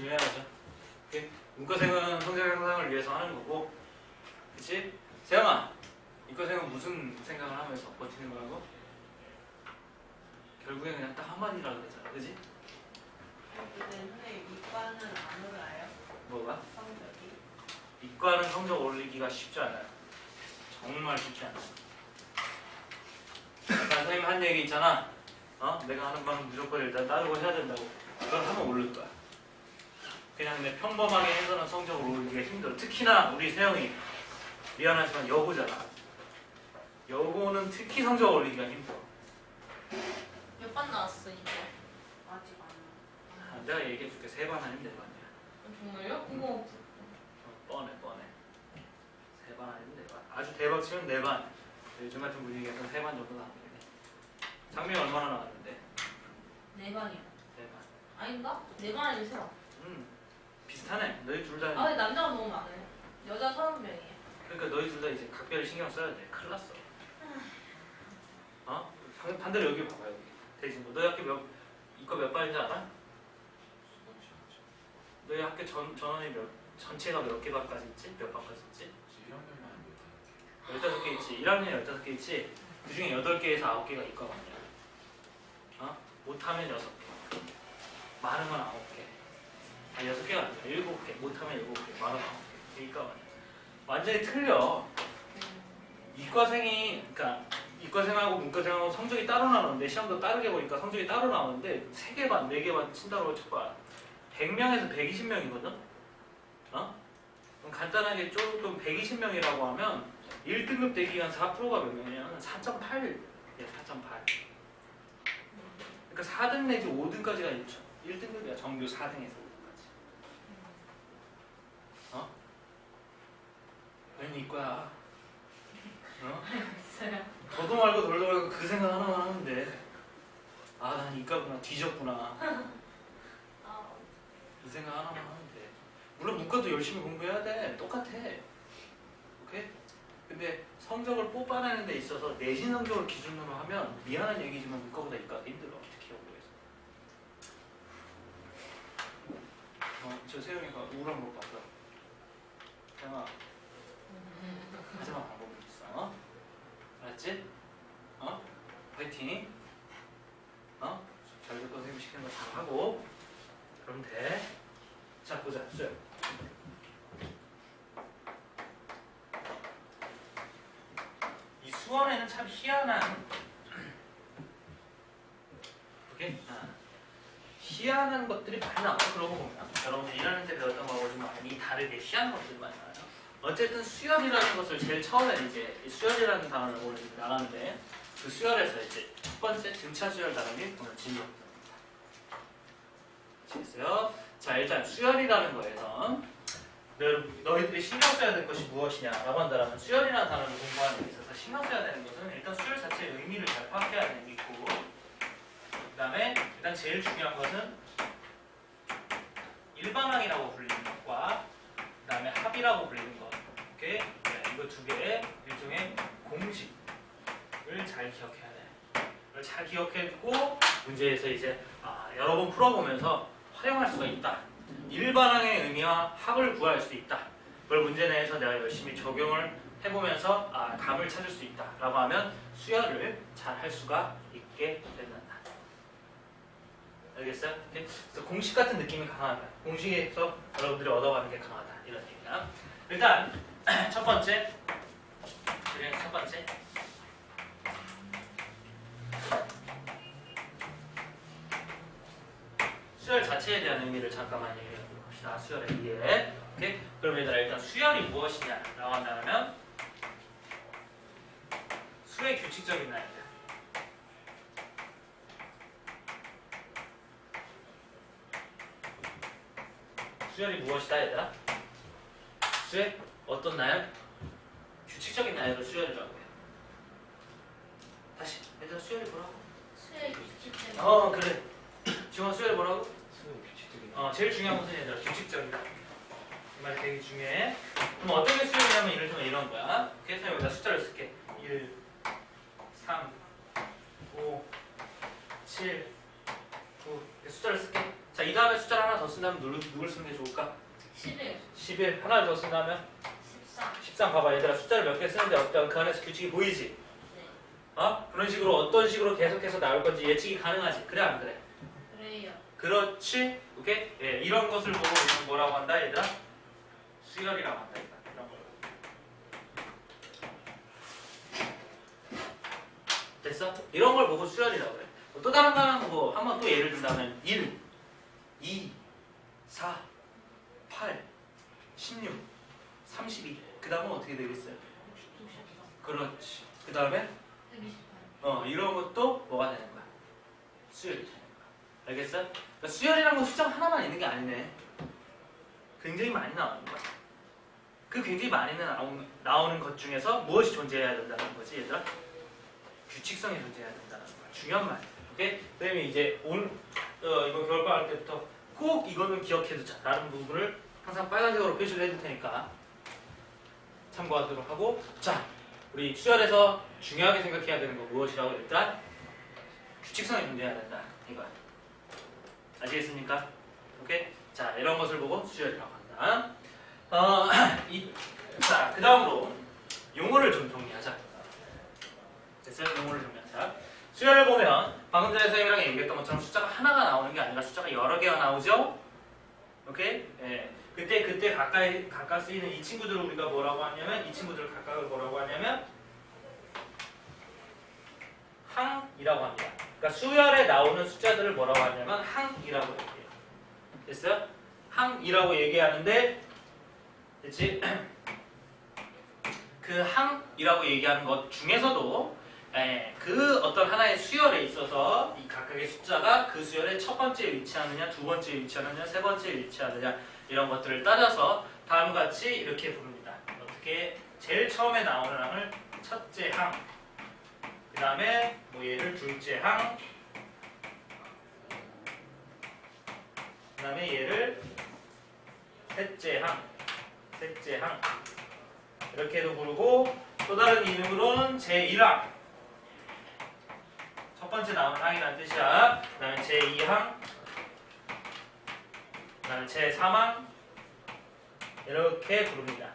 열심히 해야죠. 오케이? 문과생은 성적 향상을 위해서 하는 거고, 그치? 세영아, 이과생은 무슨 생각을 하면서 버티는 거라고? 결국엔 그냥 딱 한마디라고 그랬잖아, 그치? 근데 이과는 안 올라요? 뭐가? 성적이? 이과는 성적 올리기가 쉽지 않아요. 정말 쉽지 않아요. 아까 선생님 한 얘기 있잖아. 어? 내가 하는 바는 무조건 일단 따르고 해야 된다고. 그걸 하면 오를 거야. 그냥 내 평범하게 해서는 성적을 올리기가 힘들어. 특히나 우리 세영이 미안하지만 여고잖아. 여고는 특히 성적 올리기가 힘들어. 몇 반 나왔어 이거? 아직 안 아, 내가 얘기해줄게. 세 반 아니면 네 반이야. 정말요? 그거 어, 뻔해 뻔해. 세 반 아니면 네 반. 아주 대박 치면 네 반. 요즘 같은 분위기에서 세반 정도 나오겠네. 상민이 얼마나 나왔는데? 네 반이요. 네 반. 아닌가? 네반 아니면 세 반. 음 비슷하네. 너희 둘 다. 아 근데 남자가 너무 많아요. 여자 서른 명이에요. 그러니까 너희 둘 다 이제 각별히 신경 써야 돼. 큰일 났어. 어? 반- 반대로 여기 봐봐 여기. 대진고. 너희 학교 몇 이거 몇 반인지 알아? 너희 학교 전 전원이 몇 전체가 몇 개 반까지 있지? 몇 반까지 있지? 15개 있지. 1학년에 15개 있지. 그 중에 8개에서 9개가 이과가 아니야. 어? 못하면 6개. 많으면 9개. 아, 6개가 아니라 7개. 못하면 7개. 많으면 9개. 이과가 아니야. 완전히 틀려. 이과생이, 그러니까 이과생하고 문과생하고 성적이 따로 나오는데 시험도 따르게 보니까 성적이 따로 나오는데 3개 반, 4개 반 친다고 쳐봐. 100명에서 120명이거든? 어? 그럼 간단하게 조금 120명이라고 하면 1등급 되기 위한 4%가 몇 명이냐면 4.8. 예, 4.8. 그러니까 4등 내지 5등까지가 1등급이야. 정규 4등에서 5등까지. 어? 웬 이과야? 어? 있어요. 저도 말고 돌도 말고 그 생각 하나만 하는데. 아 난 이과구나 뒤졌구나. 아, 이 생각 하나만 하는데. 물론 문과도 열심히 공부해야 돼. 똑같아. 오케이? 근데 성적을 뽑아내는 데 있어서 내신 성적을 기준으로 하면 미안한 얘기지만 문과보다 이과가 힘들어. 특히 여고에서 어 저 세영이가 우울한 거 봤어. 세영아 하지만 방법이 있어. 알았지? 어? 파이팅. 어? 잘 듣고 선생님 시키는 거 잘 하고. 그러면 돼자 보자. 수요 이 수원에는 참 희한한 오케이? 아, 희한한 것들이 많이 나와요. 그러고 보면. 여러분들 일하는 때 배웠던 거하고 좀 많이 다르게 희한한 것들이 많이 나와요 어쨌든 수열이라는 것을 제일 처음에 이제 이 수열이라는 단어를 오늘 나가는데 그 수열에서 이제 첫 번째 등차 수열 단원이 오늘 진입니다. 아시겠어요? 자 일단 수열이라는 거에서 너- 너희들이 신경 써야 될 것이 무엇이냐라고 한다면 수열이라는 단어를 공부하는 데 있어서 신경 써야 되는 것은 일단 수열 자체의 의미를 잘 파악해야 되는 게 있고 그 다음에 일단 제일 중요한 것은 일반항이라고 불리는 것과 그 다음에 합이라고 불리는 것 오케이? 네, 이거 두 개의 일종의 공식을 잘 기억해야 돼. 이걸 잘 기억해두고 문제에서 이제 아, 여러 번 풀어보면서 활용할 수가 있다. 일반항의 의미와 합을 구할 수 있다. 그걸 문제 내에서 내가 열심히 적용을 해보면서 아, 답을 찾을 수 있다라고 하면 수열을 잘 할 수가 있게 된다. 알겠어요? 그래서 공식 같은 느낌이 강하다. 공식에서 여러분들이 얻어가는 게 강하다. 이런 얘기야. 일단 첫 번째 그래 첫 번째 수열 자체에 대한 의미를 잠깐만 얘기해 봅시다. 수열의 이해. 오케이? 그럼 얘들아 일단 수열이 무엇이냐 라고 한다면 수의 규칙적인 나이다. 수열이 무엇이다 얘들아? 수열 어떤 나열? 규칙적인 나열을 수열이라고 해요. 다시 얘들아 수열이 뭐라고? 수의 규칙 때문에. 어 그래. 지금 수열이 뭐라고? 수능 규칙적인 어 제일 중요한 것은 얘들아 규칙적이다. 이 말이 되게 중요해. 그럼 어떤 게 수열이냐면 이를테면 이런 거야. 그래서 여기다 숫자를 쓸게. 1, 3, 5, 7, 9 이렇게 숫자를 쓸게. 자 이 다음에 숫자를 하나 더 쓰. 쓴다면 누구, 누굴 쓰는 게 좋을까? 11, 11 하나를 더 쓴다면 13. 13 봐봐 얘들아 숫자를 몇 개 쓰는데 어떤 그 안에서 규칙이 보이지? 네. 어? 그런 식으로 어떤 식으로 계속해서 나올 건지 예측이 가능하지 그래 안 그래? 그래요. 그렇지? 오케이? 예, 이런 것을 보고 우리는 뭐라고 한다 얘들아? 수열이라고 한다 얘들아. 이런 걸. 됐어? 이런 걸 보고 수열이라고 그래 또 다른 거는 뭐 한번 또 예를 든다면 1 2 4 8 16 32 그 다음은 어떻게 되겠어요? 64. 그렇지 그 다음에 128. 어 이런 것도 뭐가 되는 거야? 수열이 되는 거야. 알겠어? 그러니까 수열이라는 건 숫자 하나만 있는 게 아니네. 굉장히 많이 나오는 거야. 그 굉장히 많이 나오는, 나오는 것 중에서 무엇이 존재해야 된다는 거지, 얘들아? 규칙성이 존재해야 된다는 거야. 중요한 말. 오케이? 그다음에 이제 온 어, 이번 겨울방학 때부터 꼭 이거는 기억해두자. 라는 부분을 항상 빨간색으로 표시를 해둘 테니까 참고하도록 하고 자, 우리 수열에서 중요하게 생각해야 되는 거 무엇이라고 일단 규칙성이 존재해야 된다 이거야. 아시겠습니까? 오케이? 자 이런 것을 보고 수열이라고 한다. 어이자 그 다음으로 용어를 좀 정리하자. 됐어요? 용어를 정리하자. 수열을 보면 방금 전에 선생님이랑 얘기했던 것처럼 숫자가 하나가 나오는 게 아니라 숫자가 여러 개가 나오죠? 오케이? 예 그때 그때 가까이 각각 쓰이는 이 친구들을 우리가 뭐라고 하냐면 이 친구들을 각각을 뭐라고 하냐면 항이라고 합니다. 그러니까 수열에 나오는 숫자들을 뭐라고 하냐면 항이라고 얘기해요. 됐어요? 항이라고 얘기하는데 됐지? 그 항이라고 얘기하는 것 중에서도 예, 그 어떤 하나의 수열에 있어서 이 각각의 숫자가 그 수열의 첫 번째에 위치하느냐, 두 번째에 위치하느냐, 세 번째에 위치하느냐 이런 것들을 따져서 다음과 같이 이렇게 부릅니다. 어떻게 제일 처음에 나오는 항을 첫째 항, 그 다음에 뭐 얘를 둘째 항, 그 다음에 얘를 셋째 항, 셋째 항 이렇게도 부르고 또 다른 이름으로는 제1항 첫 번째 나오는 항이라는 뜻이야. 그 다음에 제2항, 그 다음에 제3항 이렇게 부릅니다.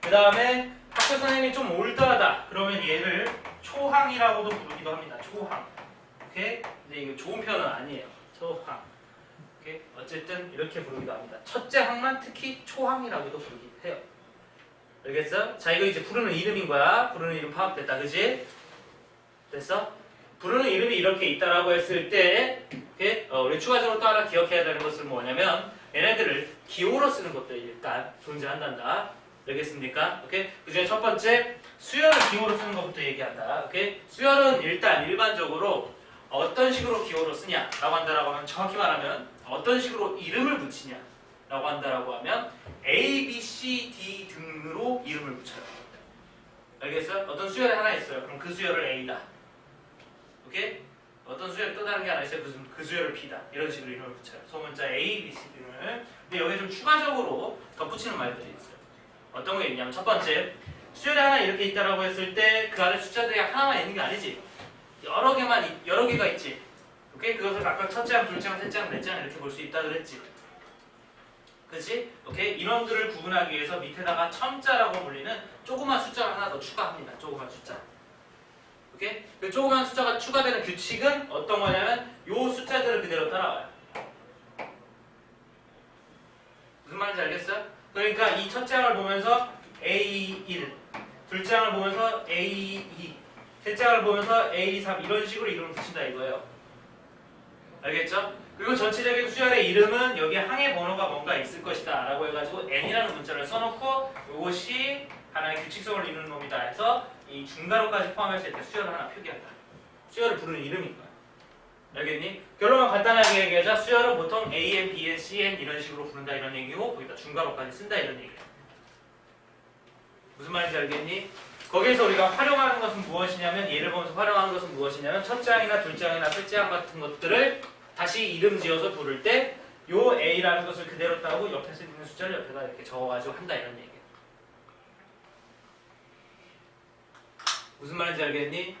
그 다음에 학교 선생님이 좀 올드하다 그러면 얘를 초항이라고도 부르기도 합니다. 초항. 오케이? 근데 이거 좋은 표현은 아니에요. 초항. 오케이? 어쨌든 이렇게 부르기도 합니다. 첫째 항만 특히 초항이라고도 부르기도 해요. 알겠어? 자 이거 이제 부르는 이름인 거야. 부르는 이름 파악됐다. 그지? 됐어? 부르는 이름이 이렇게 있다라고 했을 때 오케이? 어, 우리 추가적으로 또 하나 기억해야 되는 것은 뭐냐면 얘네들을 기호로 쓰는 것도 일단 존재한단다. 알겠습니까? 오케이? 그 중에 첫 번째 수열을 기호로 쓰는 것부터 얘기한다. 오케이? 수열은 일단 일반적으로 어떤 식으로 기호로 쓰냐라고 한다라고 하면 정확히 말하면 어떤 식으로 이름을 붙이냐라고 한다라고 하면 A, B, C, D 등으로 이름을 붙여요. 알겠어요? 어떤 수열이 하나 있어요. 그럼 그 수열을 A다. 오케이? 어떤 수열이 또 다른 게 하나 있어요. 무슨 그 수열을 B다. 이런 식으로 이름을 붙여요. 소문자 A, B, C 등을. 근데 여기 좀 추가적으로 덧붙이는 말들이 있어요. 어떤 게 있냐면 첫 번째 수열이 하나 이렇게 있다라고 했을 때 그 안에 숫자들이 하나만 있는 게 아니지. 여러 개만 있- 여러 개가 있지. 오케이? 그것을 각각 첫째 항, 둘째 항, 셋째 항, 넷째 항 이렇게 볼 수 있다 그랬지. 그렇지? 오케이? 이놈들을 구분하기 위해서 밑에다가 첨자라고 불리는 조그만 숫자를 하나 더 추가합니다. 조그만 숫자. 오케이? 그 조그만 숫자가 추가되는 규칙은 어떤 거냐면 요 숫자들을 그대로 따라와요. 무슨 말인지 알겠어요? 그러니까 이 첫째 항을 보면서 A1, 둘째 항을 보면서 A2, 셋째 항을 보면서 A3 이런 식으로 이름을 붙인다 이거예요. 알겠죠? 그리고 전체적인 수열의 이름은 여기 항의 번호가 뭔가 있을 것이다 라고 해가지고 n이라는 문자를 써놓고 이것이 하나의 규칙성을 이루는 놈이다 해서 이 중괄호까지 포함했을 때 수열을 하나 표기한다. 수열을 부르는 이름인 거야. 알겠니? 결론만 간단하게 얘기하자 수열은 보통 A, N, B, N, C, N 이런 식으로 부른다 이런 얘기고 거기다 중괄호까지 쓴다 이런 얘기야. 무슨 말인지 알겠니? 거기에서 우리가 활용하는 것은 무엇이냐면 예를 보면서 활용하는 것은 무엇이냐면 첫째 항이나 둘째 항이나 셋째 항 같은 것들을 다시 이름 지어서 부를 때 요 A라는 것을 그대로 따고 옆에 서 있는 숫자를 옆에다 이렇게 적어가지고 한다 이런 얘기야. 무슨 말인지 알겠니?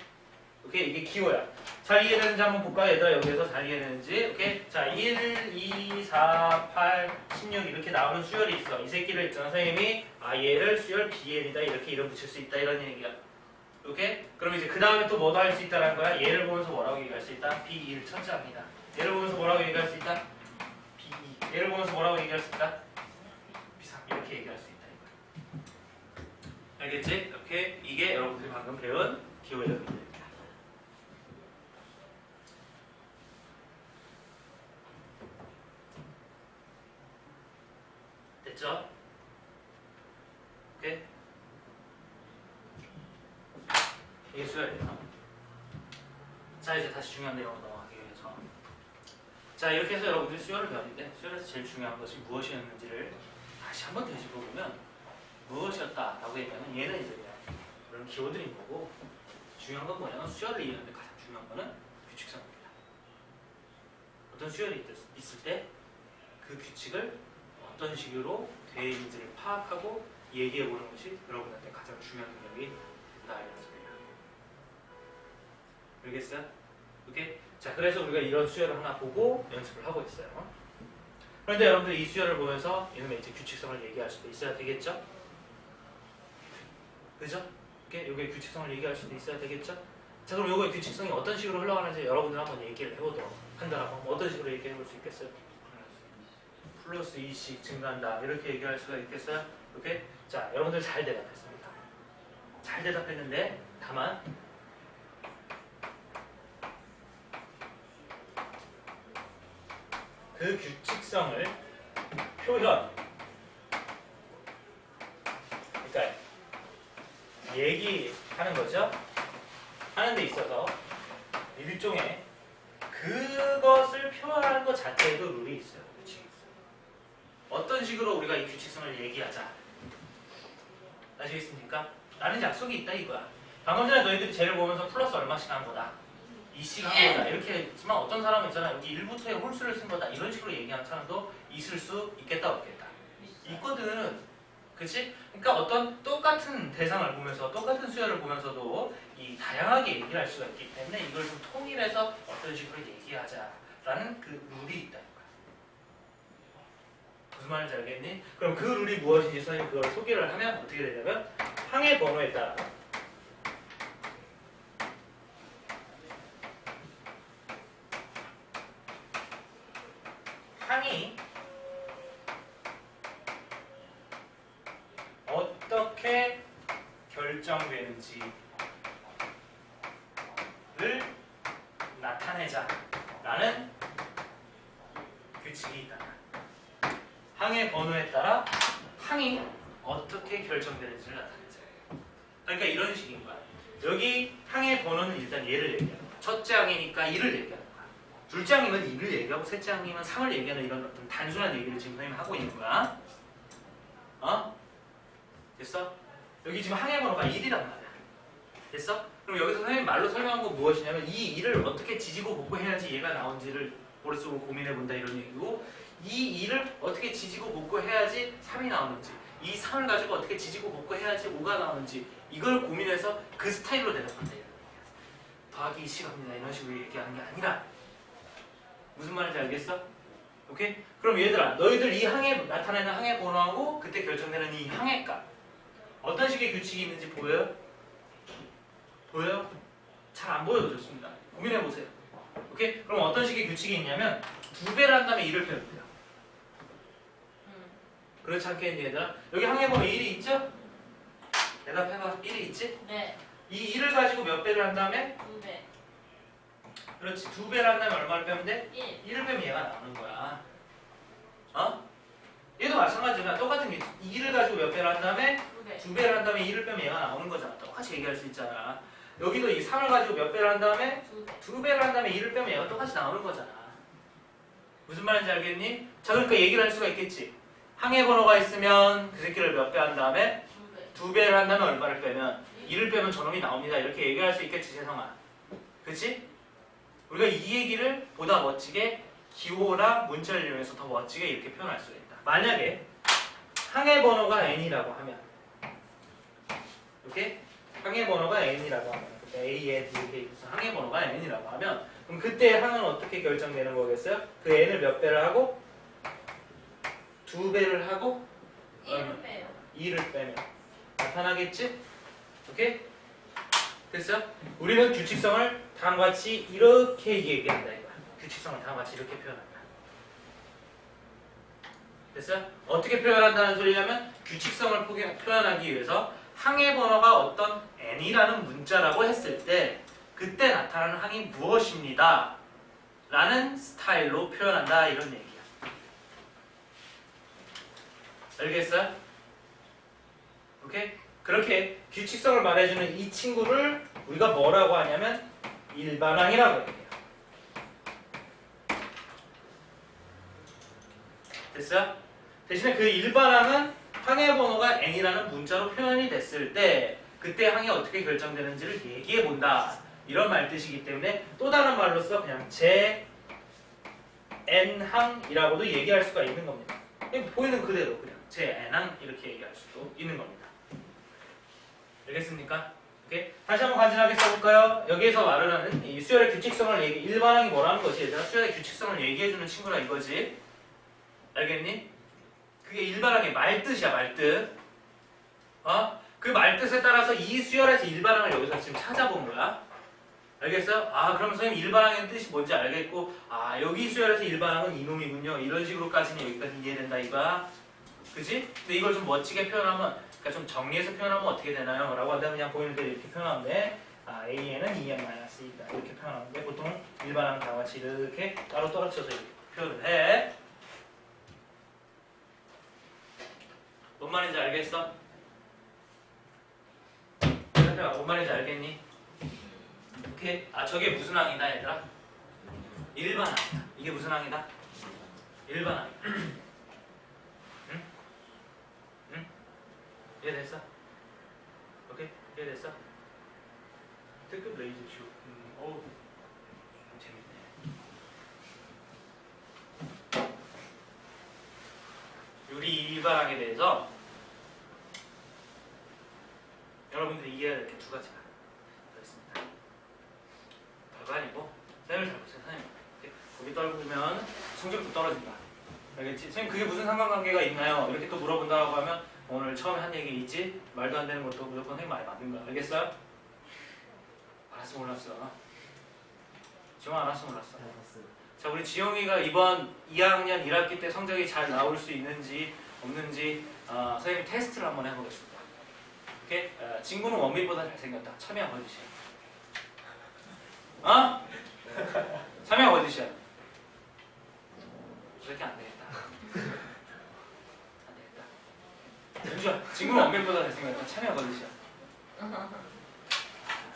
오케이 이게 기호야. 잘 이해되는지 한번 볼까요? 얘들아 여기에서 잘 이해되는지. 오케이 자 1, 2, 4, 8, 16 이렇게 나오는 수열이 있어. 이 새끼를 있잖아 선생님이 아 얘를 수열 BL이다 이렇게 이름 붙일 수 있다 이런 얘기야. 오케이? 그럼 이제 그 다음에 또 뭐도 할 수 있다는 거야? 얘를 보면서 뭐라고 얘기할 수 있다? B1 첫째입니다. 얘를 보면서 뭐라고 얘기할 수 있다? B2. 얘를 보면서 뭐라고 얘기할 수 있다? B3 이렇게 얘기할 수 있다. 알겠지? 오케이? 이게 여러분들이 방금 배운 기호의 정의입니다. 됐죠? 오케이? 이게 수열이에요. 자 이제 다시 중요한 내용으로 넘어가기 위해서 자 이렇게 해서 여러분들이 수열을 배웠는데 수열에서 제일 중요한 것이 무엇이었는지를 다시 한번 되짚어보면 무엇이었다라고 얘기하면 얘는 이제 그런 기호들인 거고 중요한 건 뭐냐면 수열을 이해하는데 가장 중요한 거는 규칙성입니다. 어떤 수열이 있- 있을 때 그 규칙을 어떤 식으로 되어 있는지를 파악하고 얘기해 보는 것이 여러분한테 가장 중요한 능력이 된다 이런 소리야. 알겠어요? 오케이? 자, 그래서 우리가 이런 수열을 하나 보고 연습을 하고 있어요. 그런데 여러분들 이 수열을 보면서 이놈의 이제 규칙성을 얘기할 수도 있어야 되겠죠? 그죠? 오케이? 요게 규칙성을 얘기할 수도 있어야 되겠죠? 자, 그럼 요거의 규칙성이 어떤 식으로 흘러가는지 여러분들 한번 얘기를 해보도록 한다라고 어떤 식으로 얘기해 볼 수 있겠어요? 플러스 2씩 증가한다. 이렇게 얘기할 수가 있겠어요? 오케이? 자, 여러분들 잘 대답했습니다. 잘 대답했는데, 다만, 그 규칙성을 표현, 그러니까 얘기하는 거죠. 하는 데 있어서 일종의 그것을 표현하는 것 자체에도 룰이 있어요. 어떤 식으로 우리가 이 규칙성을 얘기하자. 아시겠습니까? 나는 약속이 있다 이거야. 방금 전에 너희들이 쟤를 보면서 플러스 얼마씩 한 거다. 이씩 한 거다. 이렇게 했지만 어떤 사람은 있잖아. 여기 1부터의 홀수를 쓴 거다. 이런 식으로 얘기하는 사람도 있을 수 있겠다 없겠다. 있거든. 그치? 그러니까 어떤 똑같은 대상을 보면서 똑같은 수열을 보면서도 이 다양하게 얘기를 할 수가 있기 때문에 이걸 좀 통일해서 어떤 식으로 얘기하자라는 그 룰이 있다. 무슨 말인지 알겠니? 그럼 그 룰이 무엇인지 선생님 그걸 소개를 하면 어떻게 되냐면 항해 번호에 따라 항이 어떻게 결정되는지를 나타내자라는 규칙이 있다. 항의 번호에 따라 항이 어떻게 결정되는지를 나타내자. 그러니까 이런 식인 거야. 여기 항의 번호는 일단 얘를 얘기하는 거야. 첫째 항이니까 1을 얘기하는 거야. 둘째 항이면 2를 얘기하고 셋째 항이면 3을 얘기하는 이런 어떤 단순한 얘기를 지금 선생님이 하고 있는 거야. 어? 됐어? 여기 지금 항의 번호가 1이란 말이야. 됐어? 그럼 여기서 선생님 말로 설명한 건 무엇이냐면 이 1을 어떻게 지지고 복구해야지 얘가 나온지를 머릿속으로 고민해 본다 이런 얘기고 이 2를 어떻게 지지고 복구해야지 3이 나오는지 이 3을 가지고 어떻게 지지고 복구해야지 5가 나오는지 이걸 고민해서 그 스타일로 대답한다. 더하기 2씩 합니다 이런 식으로 얘기하는 게 아니라 무슨 말인지 알겠어? 오케이? 그럼 얘들아 너희들 이 항에 나타내는 항의 번호하고 그때 결정되는 이 항의 값 어떤 식의 규칙이 있는지 보여요? 보여요? 잘 안 보여도 좋습니다 고민해 보세요 오케이? 그럼 어떤 식의 규칙이 있냐면 두 배를 한 다음에 1을 빼면 돼요 음. 그렇지 않겠니 얘들아? 여기 항해 번호 1이 있죠? 대답해봐 1이 있지? 네. 이 1을 가지고 몇 배를 한 다음에? 두 배. 그렇지 두 배를 한 다음에 얼마를 빼면 돼? 1. 1을 빼면 얘가 나오는 거야 어? 얘도 마찬가지야 똑같은 게 2를 가지고 몇 배를 한 다음에 두 배. 두 배를 한 다음에 2를 빼면 얘가 나오는 거잖아 똑같이 얘기할 수 있잖아 여기도 이 3을 가지고 몇 배를 한 다음에 두 배. 두 배를 한 다음에 2를 빼면 얘가 똑같이 나오는 거잖아 무슨 말인지 알겠니? 자 그러니까 얘기를 할 수가 있겠지 항해 번호가 있으면 그 새끼를 몇 배 한 다음에 두 배. 두 배를 한 다음에 얼마를 빼면 2를 빼면 저놈이 나옵니다 이렇게 얘기할 수 있겠지 세상아 그치? 우리가 이 얘기를 보다 멋지게 기호랑 문자를 이용해서 더 멋지게 이렇게 표현할 수 있다 만약에 항해 번호가 n이라고 하면 이렇게 항해 번호가 n이라고 하면 A에 이렇게 있어 항해 번호가 n이라고 하면 그럼 그때 항은 어떻게 결정되는 거겠어요? 그 n을 몇 배를 하고 두 배를 하고 1을 빼요. 2를 빼면 나타나겠지? 오케이? 됐어? 우리는 규칙성을 다음과 같이 이렇게 얘기한다 이거야. 규칙성을 다음과 같이 이렇게 표현한다. 됐어? 어떻게 표현한다는 소리냐면 규칙성을 표현하기 위해서 항해 번호가 어떤 n이라는 문자라고 했을 때 그때 나타나는 항이 무엇입니다. 라는 스타일로 표현한다 이런 얘기야. 알겠어요? 오케이? 그렇게 규칙성을 말해주는 이 친구를 우리가 뭐라고 하냐면 일반항이라고 해요. 됐어요? 대신에 그 일반항은 항해 번호가 n이라는 문자로 표현이 됐을 때 그때 항이 어떻게 결정되는지를 얘기해 본다. 이런 말 뜻이기 때문에 또 다른 말로써 그냥 제 n항이라고도 얘기할 수가 있는 겁니다. 보이는 그대로 그냥 제 n항 이렇게 얘기할 수도 있는 겁니다. 알겠습니까? 오케이? 다시 한번 간단하게 써볼까요? 여기에서 말하는 이 수열의 규칙성을 얘기, 일반항이 뭐라는 것이 얘들아 수열의 규칙성을 얘기해주는 친구라 이거지. 알겠니? 그게 일반항의 말뜻이야 말뜻. 어? 그 말뜻에 따라서 이 수열에서 일반항을 여기서 지금 찾아본 거야. 알겠어? 아 그럼 선생님 일반항의 뜻이 뭔지 알겠고 아 여기 수열에서 일반항은 이놈이군요. 이런 식으로까지는 여기까지 이해된다 이거야. 그지? 근데 이걸 좀 멋지게 표현하면 그러니까 좀 정리해서 표현하면 어떻게 되나요? 라고 한다면 그냥 보이는 대로 이렇게 표현하는데 아, A에는 2n-2다 이렇게 표현하는데 보통 일반항 다 같이 이렇게 따로 떨어져서 이렇게 표현을 해. 뭔 말인지 알겠어? 얘들아, 뭔 말인지 알겠니? 오케이. 아 저게 무슨 항이다 얘들아? 일반항이다. 이게 무슨 항이다? 일반항. 이해됐어? 오케이? 이해됐어? 특급 레이저 슈. 음, 어우. 재밌네. 유리 일반항에 대해서 여러분들이 이해해야 될 게 두 가지가 더 있습니다. 별거 아니고 쌤을 잘 보세요, 선생님. 고개 떨구면 성적도 떨어진다. 알겠지? 선생님 그게 무슨 상관관계가 있나요? 이렇게 또 물어본다고 하면 오늘 처음에 한 얘기 있지? 말도 안 되는 것도 무조건 선생님 말이 맞는 거야. 알겠어요? 알았어 몰랐어. 지금 알았어 몰랐어. 자 우리 지영이가 이번 2학년 1학기 때 성적이 잘 나올 수 있는지 없는지 어, 선생님 테스트를 한번 해보겠습니다. 오케이? 어, 친구는 원빈보다 잘생겼다. 참여 거짓이야. 어? 참여 거짓이야. 이렇게 안 되겠다. 안 되겠다. 친구는 원빈보다 잘생겼다. 참여 거짓이야.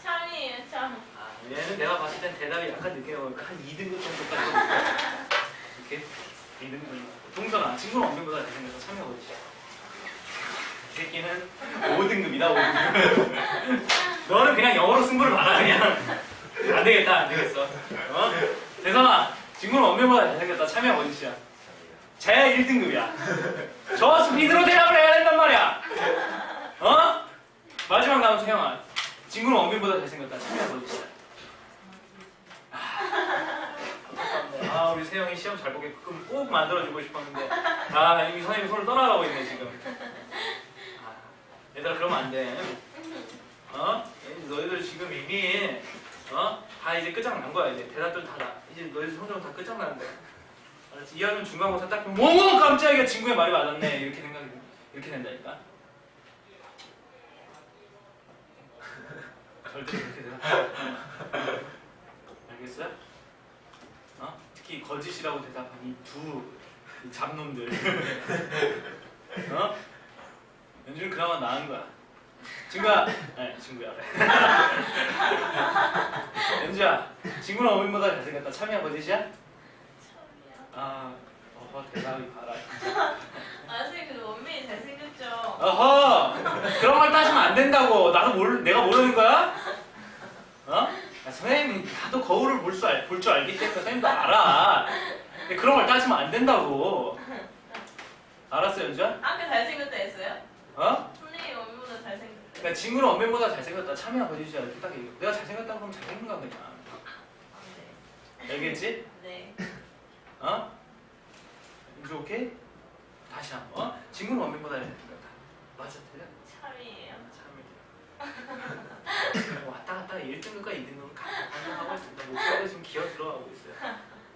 참이에요, 참. 아, 얘는 내가 봤을 땐 대답이 약간 늦게 나오니까 한 2등급 정도까지? 이렇게 2등급 정도. 동선아, 친구는 없는보다 잘생겨서 참여 어디야? 이 새끼는 5등급이다, 5등급. 너는 그냥 영어로 승부를 봐라, 그냥. 안 되겠다, 안 되겠어. 어? 재성아, 친구는 없는보다 잘생겼다. 참여 어디야? 쟤 1등급이야. 저 스피드로 대답을 해야 된단 말이야. 어? 마지막 남은 태영아. 친구는 원빈보다 잘생겼다. 참여한 거지. 아 우리 세영이 시험 잘 보게끔 꼭 만들어주고 싶었는데 아 이미 선생님이 손을 떠나가고 있네 지금. 아, 얘들아 그러면 안 돼. 어? 너희들 지금 이미 어? 다 이제 끝장난 거야 이제 대답들 다 나. 이제 너희들 성적은 다 끝장나는 거야. 알았지? 2학년 중간고사 딱 보면 어머 깜짝이야 친구의 말이 맞았네 이렇게 생각이 이렇게 된다니까. 절대 그렇게 대답. 알겠어요? 어? 특히 거짓이라고 대답한 이두 잡놈들. 어? 연주는 그나마 나은 거야. 친구야, 네 친구야. 연주야, 친구는 어머니보다 잘생겼다. 참이야 거짓이야? 참이야. 아, 어허 대답이 봐라. 아, 선생님, 그 원빈이 잘생겼죠? 어허, 그런 걸 따지면 안 된다고. 나도 모르, 내가 모르는 거야? 어? 야, 선생님이 나도 거울을 볼 줄 알, 볼 줄 알기 때문에 선생님도 알아. 근데 그런 걸 따지면 안 된다고. 알았어, 연주야? 아까 잘생겼다 했어요? 어? 선생님 원빈보다 잘생겼다. 그러니까 친구는 원빈보다 잘생겼다. 참여하 보여주지 않을 딱 이거. 내가 잘생겼다고 그러면 잘생긴가 그냥. 네. 알겠지? 네. 어? 이제 오케이? 다시 한번. 어? 친구는 원빈보다 잘생겼다. 맞아, 틀려? 참이에요. 참이. 왔다 갔다 1등급과 2등급 가능하고 있습니다. 목소리가 지금 기어 들어가고 있어요.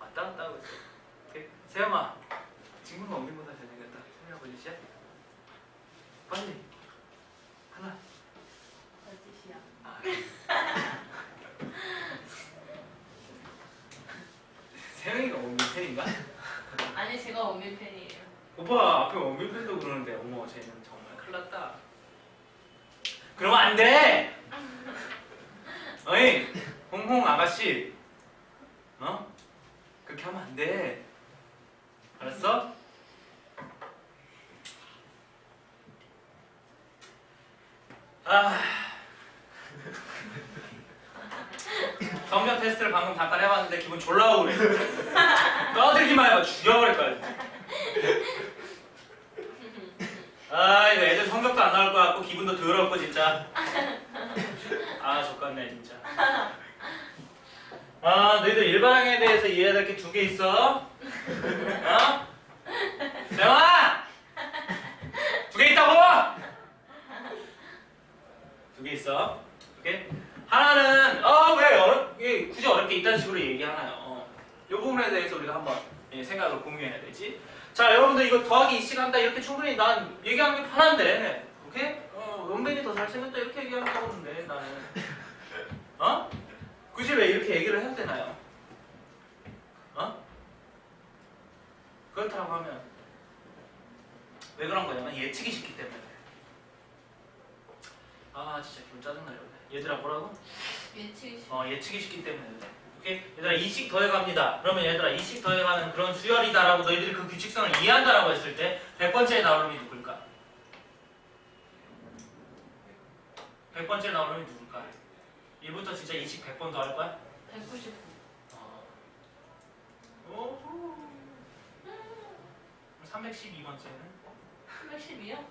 왔다 갔다 하고 있어요. 오케이? 세영아, 친구는 원빈보다 잘생겼다. 참여하 보여주지? 빨리. 하나. 거짓이야. 아. 세영이가 원빈 팬인가? 아니 제가 원빈 팬이에요. 오빠 앞에 원빈 팬도 그러는데 어머 쟤는 정말 큰일 났다. 그러면 안 돼. 어이 홍홍 아가씨, 어? 그렇게 하면 안 돼. 알았어? 아. 테스트를 방금 잠깐 해봤는데 기분 졸라 오래. 떠들기만 해봐 죽여버릴 거야. 아 이거 애들 성적도 안 나올 것 같고 기분도 더럽고 진짜. 아 좋겠네 진짜. 아 너희들 일반항에 대해서 이해해야 될 게 두 개 있어. 어? 세영아! 두 개 있다고! 두 개 있어. 오케이? 하나는 어왜 어렵 이게 굳이 어렵게 이딴 식으로 얘기하나요? 어. 이 부분에 대해서 우리가 한번 예, 생각을 공유해야 되지. 자 여러분들 이거 더하기 2씩 한다 이렇게 충분히 난 얘기하는 게 편한데 오케이? 어 원빈이 더 잘생겼다 이렇게 얘기하면 되는데 나는 어? 굳이 왜 이렇게 얘기를 해야 되나요? 어? 그렇다고 하면 왜 그런 거냐면 예측이 쉽기 때문에. 아 진짜 기분 짜증나요 얘들아 뭐라고? 예측이 어, 예측이 쉽기 때문에 그래. 오케이? 얘들아 2씩 더해갑니다. 그러면 얘들아 2씩 더해가는 그런 수열이다라고 너희들이 그 규칙성을 이해한다라고 했을 때 100번째에 나올 놈이 누굴까? 100번째에 나올 놈이 누굴까? 1부터 진짜 2씩 100번 더 할 거야? 199. 어. 오. 312번째는? 312요?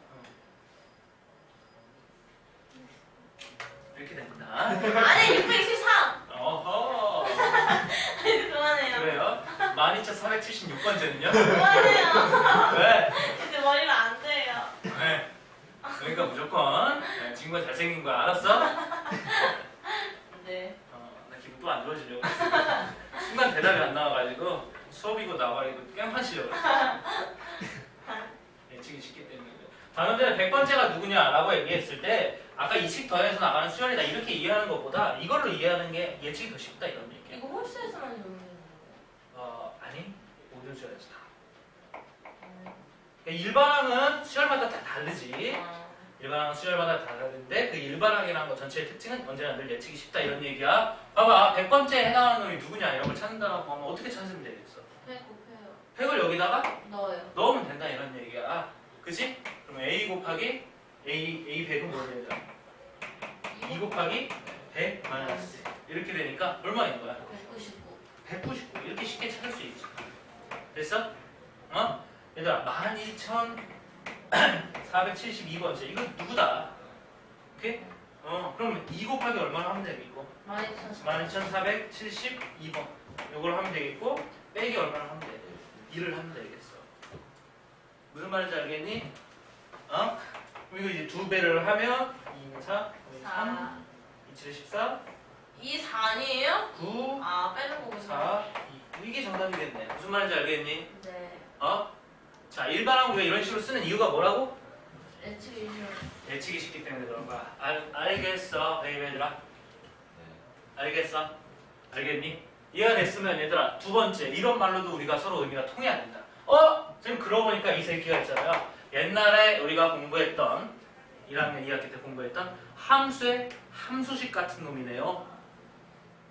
이렇게 됩니다. 아니 623. 어허. 그만해요. 그래요? 12,476번째는요? 그만해요. 왜? 근데 머리가 안 돼요. 네. 그러니까 무조건 네, 친구가 잘생긴 거야. 알았어? 네. 어, 나 기분 또 안 좋아지려고. 순간 대답이 안 나와가지고 수업이고 나와가지고 깽판 치려고. 예측이 쉽기 때문에. 전에 100번째가 누구냐라고 얘기했을 때 아까 이식 더해서 나가는 수열이다 이렇게 이해하는 것보다 이걸로 이해하는 게 예측이 더 쉽다 이런 얘기야. 이거 홀수에서만 거예요. 어, 아니 모든 수열에서 다. 그러니까 일반항은 수열마다 다 다르지. 아, 일반항 수열마다 다르는데 그 일반항이라는 거 전체의 특징은 언제나 늘 예측이 쉽다 이런 얘기야. 봐봐 100번째에 해당하는 놈이 누구냐 이런 걸 찾는다고 하면 어떻게 찾으면 되겠어? 배고파요. 100을 여기다가 넣어요. 넣으면 된다 이런 얘기야. 그지? 그럼 A 곱하기 A, A 100은 뭐야 얘들아? 2 곱하기 100 마이너스 이렇게 되니까 얼마인 거야? 199. 199 이렇게 쉽게 찾을 수 있지. 됐어? 어? 얘들아 12,472번째 이거 누구다? 오케이? 어 그럼 2 곱하기 얼마나 하면 되겠고? 12,400. 12,472번 이걸 하면 되겠고 빼기 얼마나 하면 돼? 2를 하면 되겠어 무슨 말인지 알겠니? 어? 그럼 이거 이제 두 배를 하면 2, 4, 3, 4. 2, 7, 14, 이 4 아니에요? 9, 아, 빼는 거구나. 4, 2 이게 정답이겠네 무슨 말인지 알겠니? 네. 어? 자 일반항 우리가 이런 식으로 쓰는 이유가 뭐라고? 예측이 싫어. 예측이 쉽기 때문에 그런 거야 알, 알겠어 베이비 얘들아 알겠어? 알겠니? 이해가 됐으면 얘들아 두 번째 이런 말로도 우리가 서로 의미가 통해야 된다 어? 지금 그러고 보니까 이 새끼가 있잖아요 옛날에 우리가 공부했던 1학년 2학기 때 공부했던 함수의 함수식 같은 놈이네요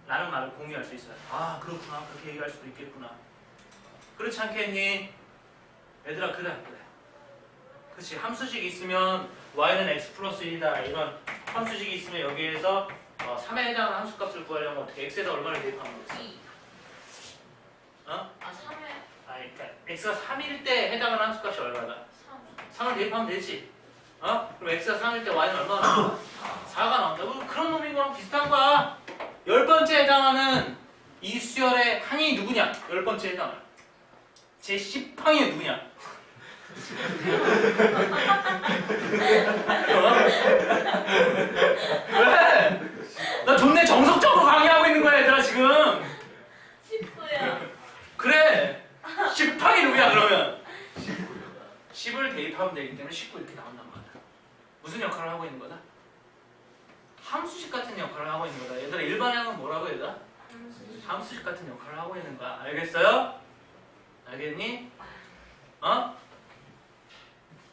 라는 말을 공유할 수 있어요 아 그렇구나 그렇게 얘기할 수도 있겠구나 그렇지 않겠니? 얘들아 그래 안 그래 그치 함수식이 있으면 y는 x 플러스 1이다 이런 함수식이 있으면 여기에서 어, 3에 해당하는 함수값을 구하려면 어떻게 x에다 얼마를 대입하면 되지? 2. 어? 아, 3에 아 그러니까 x가 3일 때 해당하는 함수값이 얼마다? 3. 3을 대입하면 되지 어? 그럼 x가 3일 때 y는 얼마나 나와? 4가 나온다. 뭐 그런 놈이 거랑 비슷한 거야. 열 번째에 해당하는 이 수열의 항이 누구냐? 열 번째에 해당하는 제 10항이 누구냐? 왜? 나 존내 정석적으로 강의하고 있는 거야 얘들아 지금 10도야. 그래 10항이 누구야 그러면 10을 대입하면 되기 때문에 19 이렇게 나온단 말이야 무슨 역할을 하고 있는 거다? 함수식 같은 역할을 하고 있는 거다 얘들아 일반형은 뭐라고 얘들아? 함수식 같은 역할을 하고 있는 거야 알겠어요? 알겠니? 어?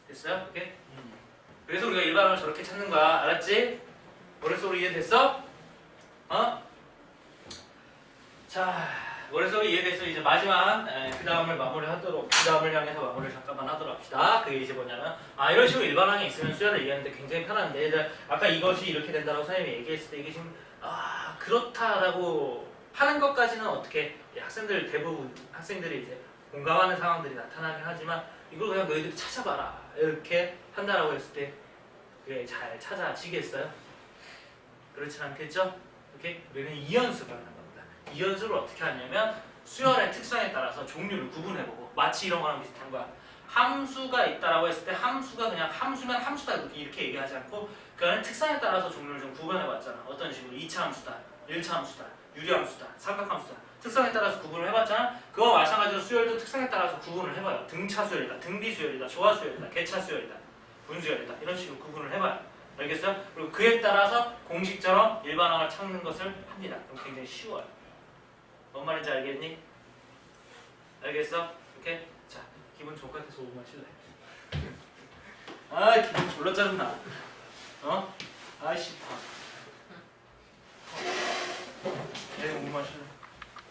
됐어요? 오케이? 그래서 우리가 일반형을 저렇게 찾는 거야 알았지? 머릿속으로 이해됐어? 어? 자, 머릿속으로 이해돼서 이제 마지막 그 다음을 마무리하도록 그 다음을 향해서 마무리를 잠깐만 하도록 합시다. 그게 이제 뭐냐면 아 이런 식으로 일반항에 있으면 수열을 얘기하는데 굉장히 편한데 이제 아까 이것이 이렇게 된다고 선생님이 얘기했을 때 이게 지금 아 그렇다라고 하는 것까지는 어떻게 이 학생들 대부분 학생들이 이제 공감하는 상황들이 나타나긴 하지만 이걸 그냥 너희들이 찾아봐라 이렇게 한다라고 했을 때 그게 잘 찾아지겠어요? 그렇진 않겠죠? 오케이? 우리는 이연습을 하는 겁니다. 이 연습을 어떻게 하냐면 수열의 특성에 따라서 종류를 구분해보고 마치 이런 거랑 비슷한 거야. 함수가 있다라고 했을 때 함수가 그냥 함수면 함수다 이렇게, 얘기하지 않고 그거는 특성에 따라서 종류를 좀 구분해봤잖아. 어떤 식으로 2차 함수다, 1차 함수다, 유리함수다, 삼각함수다. 특성에 따라서 구분을 해봤잖아. 그거 마찬가지로 수열도 특성에 따라서 구분을 해봐요. 등차 수열이다, 등비 수열이다, 조화 수열이다, 개차 수열이다, 분수열이다 이런 식으로 구분을 해봐요. 알겠어요? 그리고 그에 따라서 공식처럼 일반항을 찾는 것을 합니다. 그럼 굉장히 쉬워요. 뭔 말인지 알겠니? 알겠어? 오케이? 자, 기분 좋같아서 5분 마실래? 아, 기분 졸라 짜증나. 어? 아이씨, 봐. 내가 5분 마실래?